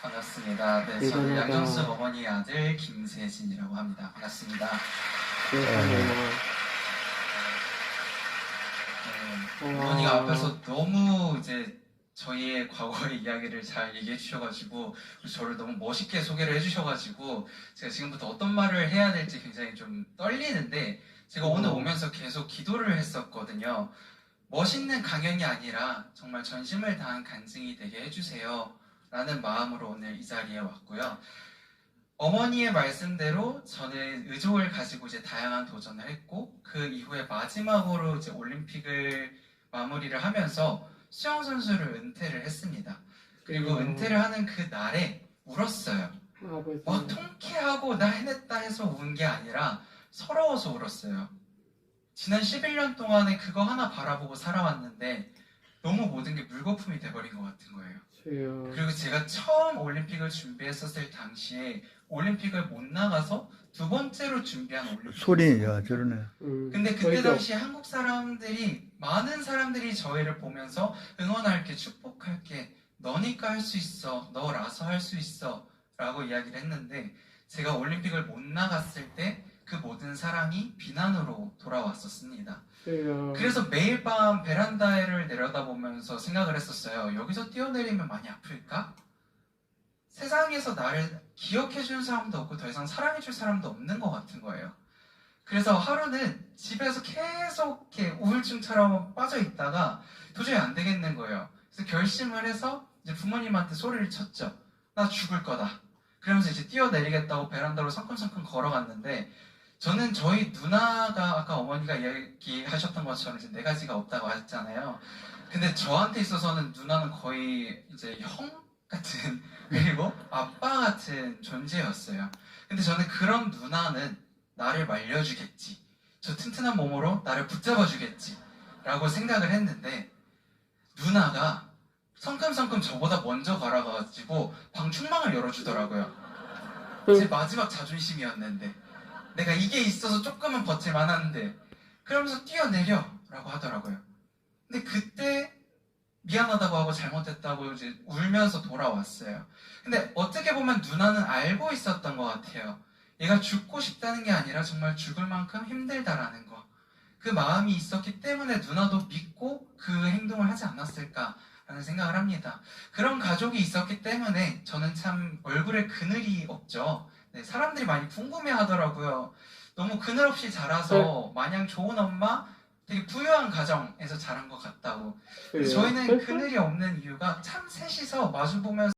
반갑습니다. 네, 저는 대단하다. 양정수 어머니 아들 김세진이라고 합니다. 반갑습니다. 세상에. 네, 와. 어머니가 앞에서 너무 이제 저희의 과거의 이야기를 잘 얘기해 주셔가지고 그리고 저를 너무 멋있게 소개를 해주셔가지고 제가 지금부터 어떤 말을 해야 될지 굉장히 좀 떨리는데 제가 오늘 어. 오면서 계속 기도를 했었거든요. 멋있는 강연이 아니라 정말 전심을 다한 간증이 되게 해주세요. 라는 마음으로 오늘 이 자리에 왔고요. 어머니의 말씀대로 저는 의족을 가지고 이제 다양한 도전을 했고 그 이후에 마지막으로 이제 올림픽을 마무리를 하면서 수영 선수를 은퇴를 했습니다. 그리고 음. 은퇴를 하는 그 날에 울었어요. 막 통쾌하고 나 해냈다 해서 운 게 아니라 서러워서 울었어요. 지난 11년 동안에 그거 하나 바라보고 살아왔는데 너무 모든 게 물거품이 돼버린 것 같은 거예요. 주여. 그리고 제가 처음 올림픽을 준비했었을 당시에 올림픽을 못 나가서 두 번째로 준비한 올림픽. 소리 야 저러네. 음. 근데 그때 당시 한국 사람들이 많은 사람들이 저희를 보면서 응원할게 축복할게 너니까 할 수 있어 너라서 할 수 있어 라고 이야기를 했는데 제가 올림픽을 못 나갔을 때 그 모든 사랑이 비난으로 돌아왔었습니다. 주여. 그래서 매일 밤 베란다를 내려다보면서 생각을 했었어요. 여기서 뛰어내리면 많이 아플까? 세상에서 나를 기억해주는 사람도 없고 더 이상 사랑해줄 사람도 없는 것 같은 거예요. 그래서 하루는 집에서 계속 이렇게 우울증처럼 빠져 있다가 도저히 안 되겠는 거예요. 그래서 결심을 해서 이제 부모님한테 소리를 쳤죠. 나 죽을 거다. 그러면서 이제 뛰어내리겠다고 베란다로 성큼성큼 걸어갔는데 저는 저희 누나가 아까 어머니가 이야기하셨던 것처럼 이제 네 가지가 없다고 하셨잖아요. 근데 저한테 있어서는 누나는 거의 이제 형 같은 그리고 아빠 같은 존재였어요. 근데 저는 그런 누나는 나를 말려주겠지. 저 튼튼한 몸으로 나를 붙잡아주겠지. 라고 생각을 했는데 누나가 성큼성큼 저보다 먼저 갈아가지고 방충망을 열어주더라고요. 제 마지막 자존심이었는데 내가 이게 있어서 조금은 버틸 만 한데 그러면서 뛰어내려 라고 하더라고요. 근데 그때 미안하다고 하고 잘못했다고 이제 울면서 돌아왔어요. 근데 어떻게 보면 누나는 알고 있었던 것 같아요. 얘가 죽고 싶다는 게 아니라 정말 죽을 만큼 힘들다라는 거. 그 마음이 있었기 때문에 누나도 믿고 그 행동을 하지 않았을까 라는 생각을 합니다. 그런 가족이 있었기 때문에 저는 참 얼굴에 그늘이 없죠 네, 사람들이 많이 궁금해 하더라고요. 너무 그늘 없이 자라서 마냥 좋은 엄마, 되게 부유한 가정에서 자란 것 같다고. 주여. 저희는 그늘이 없는 이유가 참 셋이서 마주 보면서